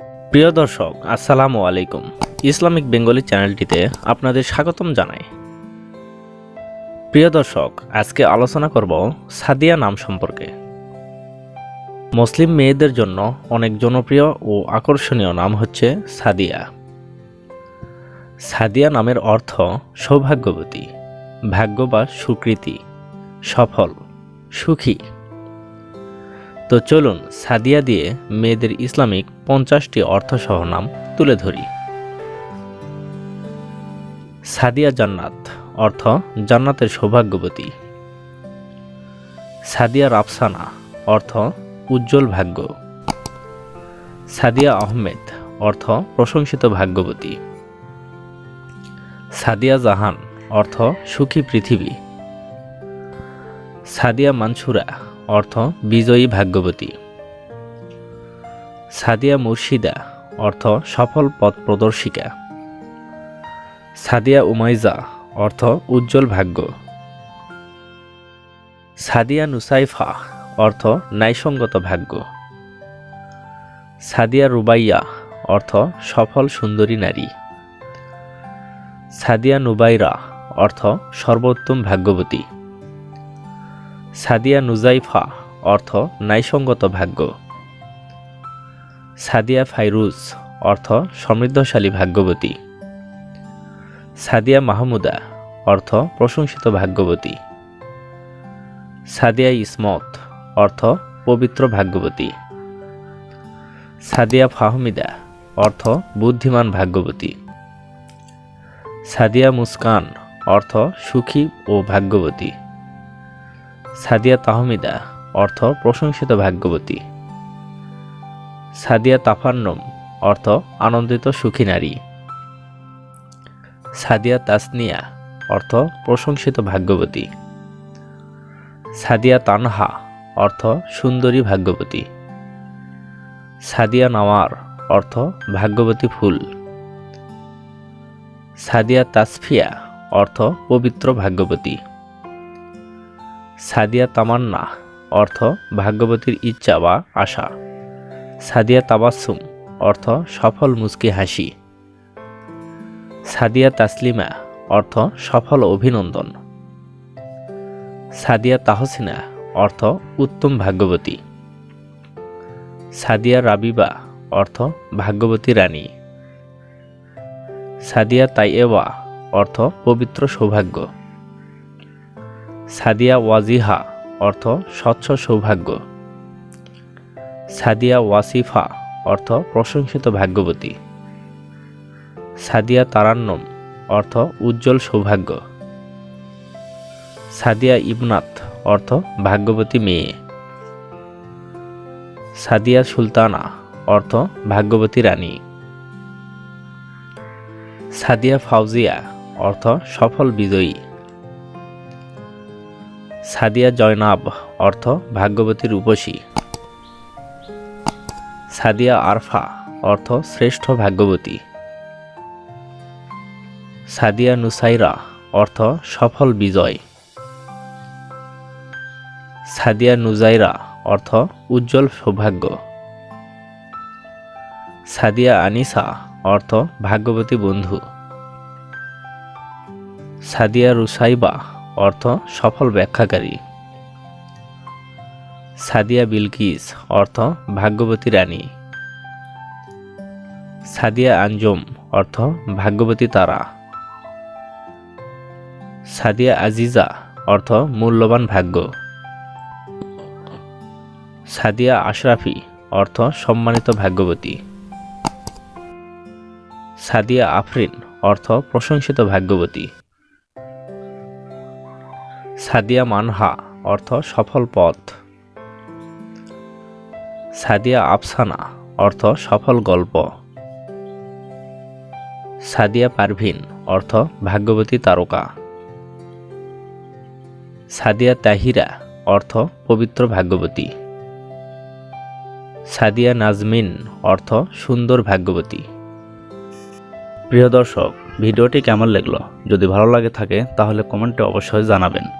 প্রিয় দর্শক, আসসালামু আলাইকুম। ইসলামিক বেঙ্গলি চ্যানেলটিতে আপনাদের স্বাগতম জানাই। প্রিয় দর্শক, আজকে আলোচনা করব সাদিয়া নাম সম্পর্কে। মুসলিম মেয়েদের জন্য অনেক জনপ্রিয় ও আকর্ষণীয় নাম হচ্ছে সাদিয়া। সাদিয়া নামের অর্থ সৌভাগ্যবতী, ভাগ্য বা সুকৃতি, সফল, সুখী। তো চলুন সাদিয়া দিয়ে মেয়েদের ইসলামিক পঞ্চাশটি অর্থসহ নাম তুলে ধরি। সাদিয়া জান্নাত, অর্থ জান্নাতের সৌভাগ্যবতী। সাদিয়া রাফসানা, অর্থ উজ্জ্বল ভাগ্য। সাদিয়া আহমেদ, অর্থ প্রশংসিত ভাগ্যবতী। সাদিয়া জাহান, অর্থ সুখী পৃথিবী। সাদিয়া মানসুরা অর্থ বিজয়ী ভাগ্যবতী। সাদিয়া মুর্শিদা, অর্থ সফল পথ প্রদর্শিকা। সাদিয়া উমাইজা, অর্থ উজ্জ্বল ভাগ্য। সাদিয়া নুসাইফা, অর্থ ন্যায়সঙ্গত ভাগ্য। সাদিয়া রুবাইয়া, অর্থ সফল সুন্দরী নারী। সাদিয়া নুবাইরা, অর্থ সর্বোত্তম ভাগ্যবতী। সাদিয়া নুজাইফা, অর্থ ন্যায়সঙ্গত ভাগ্য। সাদিয়া ফাইরুজ, অর্থ সমৃদ্ধশালী ভাগ্যবতী। সাদিয়া মাহমুদা, অর্থ প্রশংসিত ভাগ্যবতী। সাদিয়া ইসমত, অর্থ পবিত্র ভাগ্যবতী। সাদিয়া ফাহমিদা, অর্থ বুদ্ধিমান ভাগ্যবতী। সাদিয়া মুস্কান, অর্থ সুখী ও ভাগ্যবতী। সাদিয়া তাহমিদা, অর্থ প্রশংসিত ভাগ্যবতী। সাদিয়া তাফান্নম, অর্থ আনন্দিত সুখী নারী। সাদিয়া তাসনিয়া, অর্থ প্রশংসিত ভাগ্যবতী। সাদিয়া তানহা, অর্থ সুন্দরী ভাগ্যবতী। সাদিয়া নাওয়ার, অর্থ ভাগ্যবতী ফুল। সাদিয়া তাসফিয়া, অর্থ পবিত্র ভাগ্যবতী। সাদিয়া তামান্না, অর্থ ভাগ্যবতীর ইচ্ছা বা আশা। সাদিয়া তাবাসুম অর্থ সফল মুচকি হাসি। সাদিয়া তাসলিমা, অর্থ সফল অভিনন্দন। সাদিয়া তাহসিনা, অর্থ উত্তম ভাগ্যবতী। সাদিয়া রাবিবা, অর্থ ভাগ্যবতী রানী। সাদিয়া তাইয়েওয়া অর্থ পবিত্র সৌভাগ্য। সাদিয়া ওয়াজিহা, অর্থ স্বচ্ছ সৌভাগ্য। সাদিয়া ওয়াসিফা, অর্থ প্রশংসিত ভাগ্যবতী। সাদিয়া তারান্নম, অর্থ উজ্জ্বল সৌভাগ্য। সাদিয়া ইবনাত অর্থ ভাগ্যবতী মেয়ে। সাদিয়া সুলতানা, অর্থ ভাগ্যবতী রানী। সাদিয়া ফাউজিয়া, অর্থ সফল বিজয়ী। সাদিয়া জয়নাব, অর্থ ভাগ্যবতী রূপসী সাদিয়া আরফা, অর্থ শ্রেষ্ঠ ভাগ্যবতী। সাদিয়া নুসাইরা, অর্থ সফল বিজয়। সাদিয়া নুজাইরা, অর্থ উজ্জ্বল সৌভাগ্য। সাদিয়া আনিসা, অর্থ ভাগ্যবতী বন্ধু। সাদিয়া রুসাইবা অর্থ সফল ব্যাখ্যাকারী। সাদিয়া বিলকিস, অর্থ ভাগ্যবতী রানী। সাদিয়া আঞ্জুম, অর্থ ভাগ্যবতী তারা। সাদিয়া আজিজা, অর্থ মূল্যবান ভাগ্য। সাদিয়া আশরাফি, অর্থ সম্মানিত ভাগ্যবতী। সাদিয়া আফরিন, অর্থ প্রশংসিত ভাগ্যবতী। সাদিয়া মানহা, অর্থ সফল পথ। সাদিয়া আফসানা, অর্থ সফল গল্প। সাদিয়া পারভিন, অর্থ ভাগ্যবতী তারকা। সাদিয়া তাহিরা, অর্থ পবিত্র ভাগ্যবতী। সাদিয়া নাজমিন, অর্থ সুন্দর ভাগ্যবতী। প্রিয় দর্শক, ভিডিওটি কেমন লাগল? যদি ভালো লাগে থাকে, তাহলে কমেন্টে অবশ্যই জানাবেন।